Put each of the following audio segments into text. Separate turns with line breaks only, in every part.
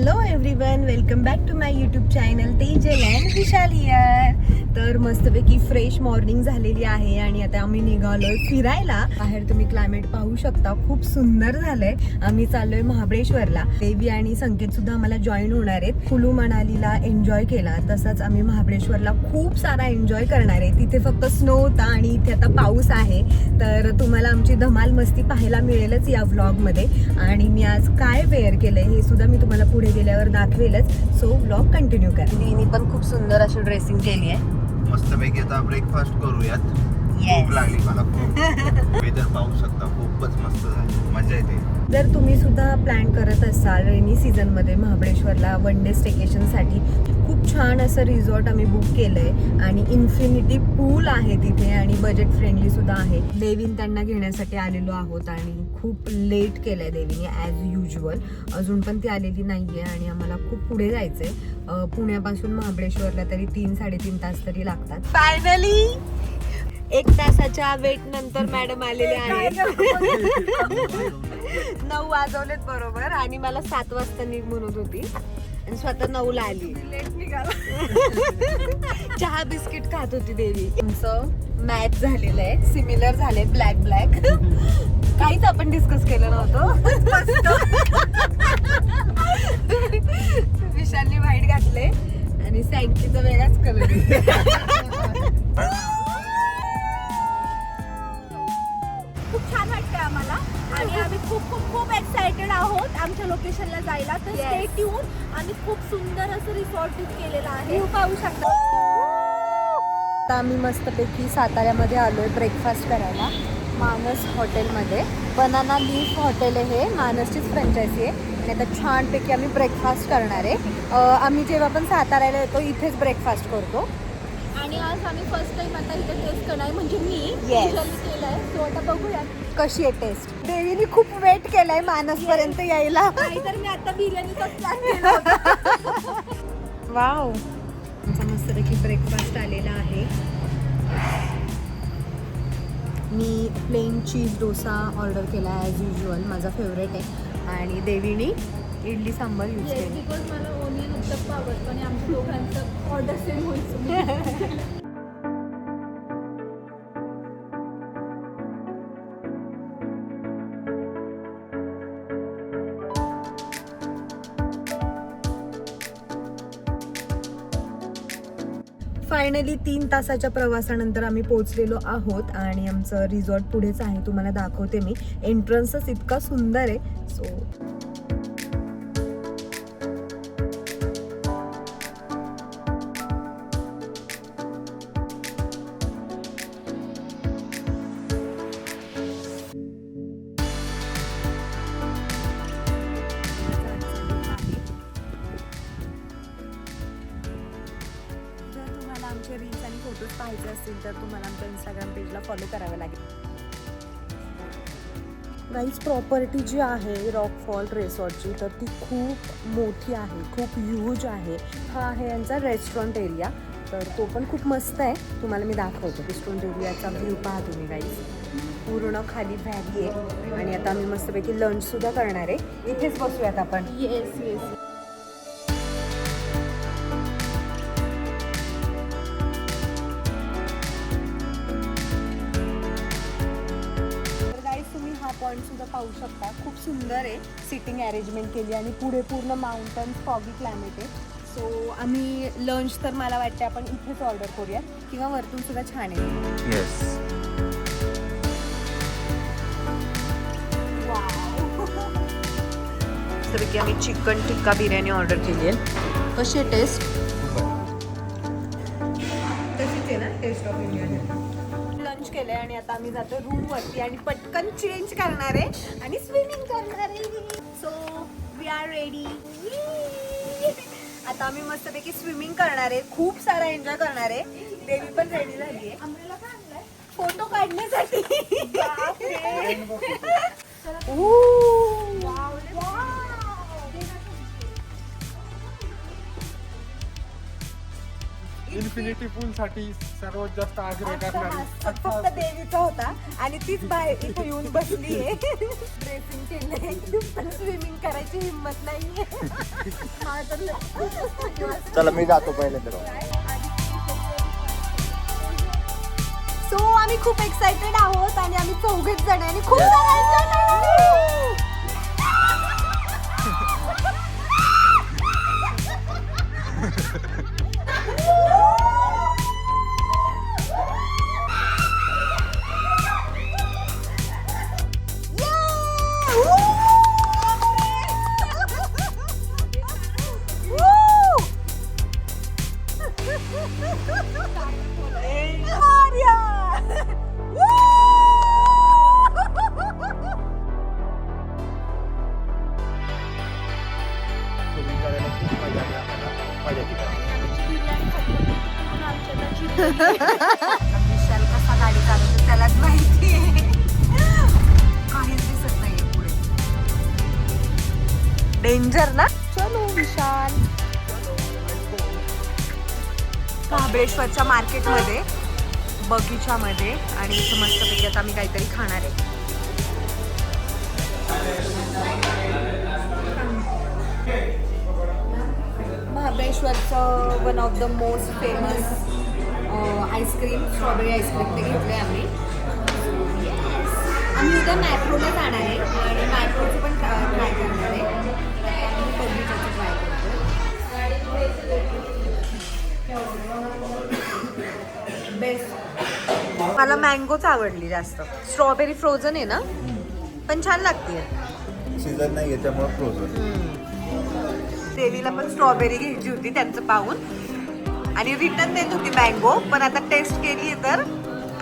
Hello everyone welcome back to my YouTube channel Tejal and Vishal यार तर मस्तपैकी fresh morning झालेली आहे आणि आता आम्ही निघालो फिरायला. बाहेर तुम्ही क्लायमेट पाहू शकता खूप सुंदर झालंय. आम्ही चाललोय महाबळेश्वरला. देवी आणि संकेत सुद्धा आम्हाला जॉईन होणार आहेत. कुलू मनालीला एन्जॉय केला. तसंच आम्ही महाबळेश्वरला खूप सारा एन्जॉय करणार आहे. तिथे फक्त स्नो होता आणि इथे आता पाऊस आहे. तर तुम्हाला आमची धमाल मस्ती पाहायला मिळेलच या व्लॉगमध्ये आणि मी आज काय वेअर केलंय हे सुद्धा मी तुम्हाला पुढे गेल्यावर दाखवेलच. सो व्लॉग कंटिन्यू करा. मी पण खूप सुंदर अशी ड्रेसिंग केली आहे.
मस्तपैकी आता ब्रेकफास्ट करूयात. भूक लागली मला खूप. वेदर पाहू शकता खूपच मस्त झाली. मजा येते.
जर तुम्ही सुद्धा प्लॅन करत असाल रेनी सीझनमध्ये महाबळेश्वरला वन डे स्टेकेशनसाठी खूप छान असं रिझॉर्ट आम्ही बुक केलं आहे आणि इन्फिनिटी पूल आहे तिथे आणि बजेट फ्रेंडली सुद्धा आहे. देवीन त्यांना घेण्यासाठी आलेलो आहोत आणि खूप लेट केलं आहे देवीने ॲज युजल अजून पण ती आलेली नाही आहे आणि आम्हाला खूप पुढे जायचं आहे पुण्यापासून महाबळेश्वरला तरी तीन साडेतीन तास तरी लागतात. फायनली एक तासाच्या वेट नंतर मॅडम आलेले आहेत. नऊ वाजवलेत बरोबर आणि मला सात वाजता निघ म्हणत होती. आणि स्वतः नऊला आली. चहा बिस्किट खात होती देवी. तुमचं मॅच झालेलं आहे. सिमिलर झाले ब्लॅक ब्लॅक काहीच आपण डिस्कस केलं नव्हतं. विशालनी व्हाईट घातले आणि सँकीचा वेगळाच कलर
आम्हाला. आणि आम्ही खूप खूप खूप एक्साइटेड आहोत आमच्या लोकेशनला जायला. तर
Yes.
स्टे ट्यून आम्ही खूप सुंदर असं रिसॉर्ट बुक केलेलं आहे. पाहू शकता.
आता आम्ही मस्तपैकी साताऱ्यामध्ये आलोय ब्रेकफास्ट करायला. मानस हॉटेलमध्ये. बनाना लीफ हॉटेल आहे हे. मानसचीच फ्रँचायझी आहे. आणि आता छानपैकी आम्ही ब्रेकफास्ट करणार आहे. आम्ही जेव्हा पण साताऱ्याला येतो इथेच ब्रेकफास्ट करतो.
आणि आज आम्ही फर्स्ट टाइम आता इथे टेस्ट करणार म्हणजे मी
Yes.
विशालने केलंय. सो आता बघूया
कशी आहे टेस्ट देवीने खूप वेट केलाय मानसपर्यंत यायला.
नाहीतर मी आता बिर्याणीचा प्लॅन केला होता
वाव आमचा मस्तपैकी ब्रेकफास्ट आलेला आहे. मी प्लेन चीज डोसा ऑर्डर केला ॲज युजल माझा फेवरेट आहे. आणि देवीनी इडली सांबार यूज
येस
केली.
मला आवडतो आणि आमच्या दोघांचं ऑर्डर सेम होईल
फायनली तीन तासाच्या प्रवासानंतर आम्ही पोहोचलेलो आहोत आणि आमचं रिझॉर्ट पुढेच आहे तुम्हाला दाखवते मी. एंट्रन्सच इतका सुंदर आहे. सो आमचे रील्स आणि फोटोज पाहायचे असतील तर तुम्हाला आमच्या इंस्टाग्राम पेजला फॉलो करावं लागेल. गाईज प्रॉपर्टी जी आहे रॉकफॉल रिसॉर्टची तर ती खूप मोठी आहे खूप ह्यूज आहे. हा आहे यांचा रेस्टॉरंट एरिया तर तो पण खूप मस्त आहे. तुम्हाला मी दाखवतो रेस्टॉरंट एरियाचा व्ह्यू पहा तुम्ही गाईज पूर्ण खाली व्हॅली आहे. आणि आता आम्ही मस्तपैकी लंचसुद्धा करणार आहे. इथेच बसूयात आपण.
येस येस
खूप सुंदर आहे. सिटिंग अरेंजमेंट केली आणि पुढे पूर्ण माउंटन फॉगी क्लायमेट आहे. सो आम्ही लंच तर मला वाटते आपण इथेच ऑर्डर करूया किंवा वरतून सुद्धा छान आहे.
येस
तर की आम्ही चिकन टिक्का बिर्याणी ऑर्डर केली आहे. कशी आहे टेस्ट तशीच आहे ना टेस्ट ऑफ इंडिया लंच केलंय आणि आता आम्ही जातो रूम वरती आणि पटकन चेंज करणार आहे आणि स्विमिंग करणार. आहे सो वी आर रेडी आता आम्ही मस्तपैकी स्विमिंग करणार आहे खूप सारा एन्जॉय करणार. आहे देवी पण रेडी झाली आहे फोटो काढण्यासाठी.
इन्फिनिटी पूल साठी सर्वात जास्त आग्रह करणारी
फक्त देवीचा होता. आणि तीच बाहेर इथे येऊन बसली आहे. ड्रेसिंग केलंय. स्विमिंग करायची हिंमत नाहीये हा तर लय-
चला मी जातो पहिले तर.
सो आम्ही खूप एक्साइटेड आहोत आणि आम्ही चौघेच जण आहे आणि खूप जणांचं विशाल कसा गाडी चालवतो त्यालाच माहिती काहीच दिसत नाहीये पुढे. डेंजर ना? चलो विशाल. महाबळेश्वरच्या मार्केटमध्ये बगीच्यामध्ये आणि इथं मस्तपैकी आता मी काहीतरी खाणार आहे. महाबळेश्वरचं one of the most famous ice cream strawberry ice cream ते घेतले आम्ही. आम्ही उद्या मॅप्रोला जाणार आहे आणि मॅप्रोचं पण ट्राय करणार आहे. ट्राय करतो बेस्ट मला मँगोच आवडली जास्त. स्ट्रॉबेरी फ्रोझन आहे ना? पण छान लागते
सीझन नाही त्यामुळे फ्रोझन
देवीला पण स्ट्रॉबेरी घ्यायची होती त्यांचं पाहून. आणि रिटर्न देत होती मँगो पण आता टेस्ट केली तर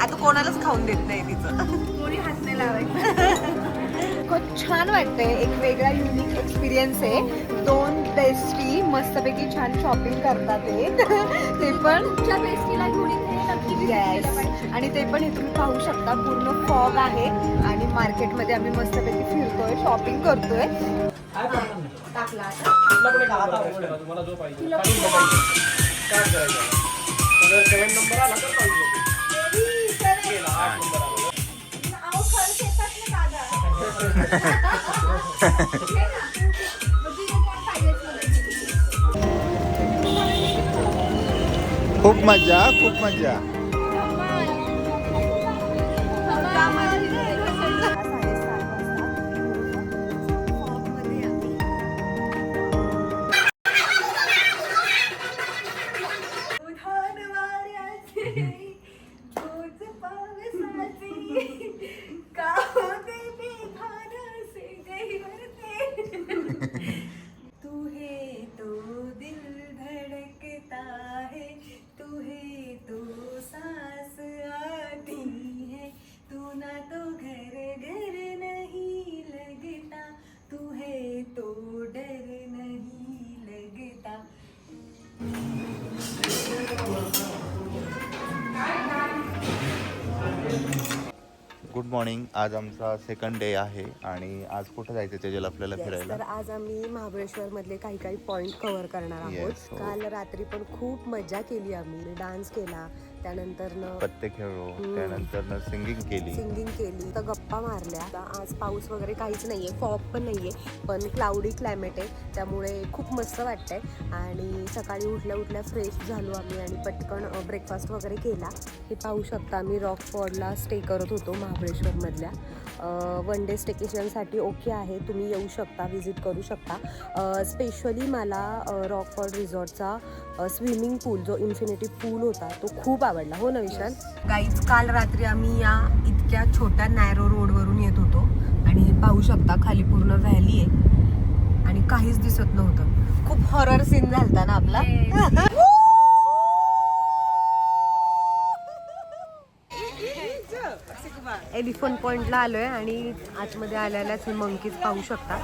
आता कोणालाच खाऊन देत नाही तिचं.
कोणी हात नाही लावायचं.
खूप छान वाटतंय. एक वेगळा युनिक एक्सपिरियन्स आहे. दोन बेस्टी मस्तपैकी छान शॉपिंग करतात ते. ते पण
तुमच्या बेस्टीला घेऊन.
आणि ते पण हे तुम्ही पाहू शकता. पूर्ण फॉग आहे आणि मार्केटमध्ये आम्ही मस्तपैकी फिरतोय शॉपिंग करतोय. टाकला
खूप जर सेवन नंबर आला तर
मॉर्निंग आज आमचा सेकंड डे आहे आणि आज कुठं जायचं त्याच्याला आपल्याला
तर
फिरायला?
आज आम्ही महाबळेश्वर मधले काही काही पॉइंट कव्हर करणार
Yes,
आहोत.
हो.
काल रात्री पण खूप मजा केली आम्ही. डान्स केला. त्यानंतर
पत्ते खेळलो. त्यानंतर सिंगिंग केली.
सिंगिंग केली. तर गप्पा मारल्या. आता आज पाऊस वगैरे काहीच नाहीये फॉग पण नाहीये पण क्लाउडी क्लायमेट आहे. त्यामुळे खूप मस्त वाटतंय. आणि सकाळी उठल्या उठल्या फ्रेश झालो आम्ही आणि पटकन ब्रेकफास्ट वगैरे केला. हे पाहू शकता आम्ही रॉक फॉर्डला स्टे करत होतो महाबळेश्वरमधल्या. वन डे स्टेकेशनसाठी ओके आहे. तुम्ही येऊ शकता व्हिजिट करू शकता. स्पेशली मला रॉक फॉर्ड रिसॉर्टचा स्विमिंग पूल जो इन्फिनिटी पूल होता तो खूप आवडला. हो ना विशाल? गाईच काल रात्री आम्ही या इतक्या छोट्या नॅरो रोडवरून येत होतो. आणि पाहू शकता खाली पूर्ण व्हॅली आहे. आणि काहीच दिसत नव्हतं. खूप हॉरर सीन झालता ना आपला? एलिफंट पॉइंटला आलोय आणि आतमध्ये आल्यालाच हे मंकीज पाहू शकता.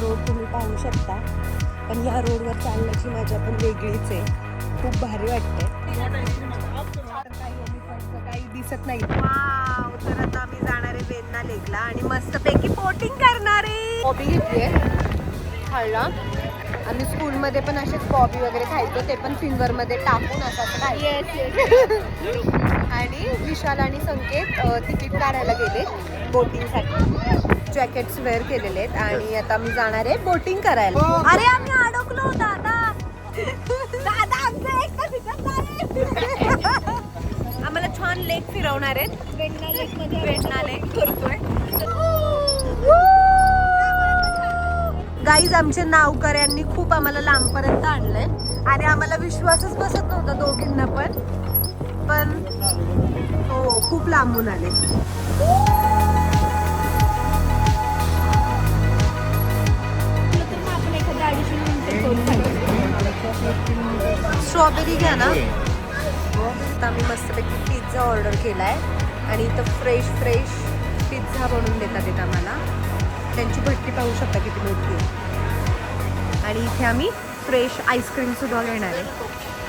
रोड तुम्ही पाहू शकता. पण या रोडवर चालण्याची मजा पण वेगळीच आहे. खूप भारी वाटते काही दिसत नाही. वाव तर आता आम्ही जाणार आहे वेदना लेकला आणि मस्तपैकी बोटिंग करणार. आहे बॉबी घेतलीये खायला आम्ही स्कूलमध्ये पण असेच बॉबी वगैरे खायचो ते पण फिंगरमध्ये टाकून असं खायचो. आणि विशाल आणि संकेत तिकीट काढायला गेले बोटिंगसाठी. जॅकेट्स वेअर केलेले आहेत आणि आता मी जाणार आहे बोटिंग करायला. अरे आम्ही अडकलो दादा
दादा आमचं एक तर तिथं चालेल.
आम्हाला छान लेक फिरवणार आहेत.
वेण्णा लेकमध्ये
वेण्णा लेक. करतोय गाईज आमचे नावकऱ्यांनी खूप आम्हाला लांबपर्यंत आणलंय. आणि आम्हाला विश्वासच बसत नव्हता दोघींना पण. पण हो खूप लांबून आले. स्ट्रॉबेरी घ्या ना. आता मस्तपैकी पिझ्झा ऑर्डर केलाय. आणि इथं फ्रेश फ्रेश पिझ्झा बनवून देतात येत आम्हाला. त्यांची भट्टी पाहू शकता किती मोठी आहे. आणि इथे आम्ही फ्रेश आईस्क्रीमसुद्धा घेणार आहे.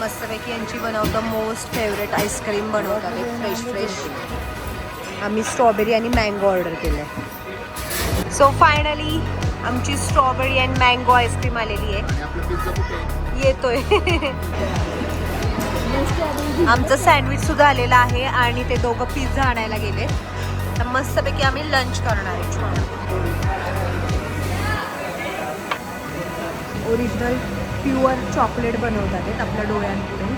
मस्तपैकी यांची बनवतं मोस्ट फेवरेट आईस्क्रीम बनवतात फ्रेश फ्रेश. आम्ही स्ट्रॉबेरी आणि मँगो ऑर्डर केलं आहे सो फायनली आमची strawberry and mango ice cream आलेली आहे. येतोय. आमचं सँडविच सुद्धा आलेलं आहे आणि ते दोघं पिझ्झा आणायला गेले. तर मस्तपैकी आम्ही लंच करणार आहे. ओरिजिनल प्युअर चॉकलेट बनवतात आहेत आपल्या डोळ्यांपुढे.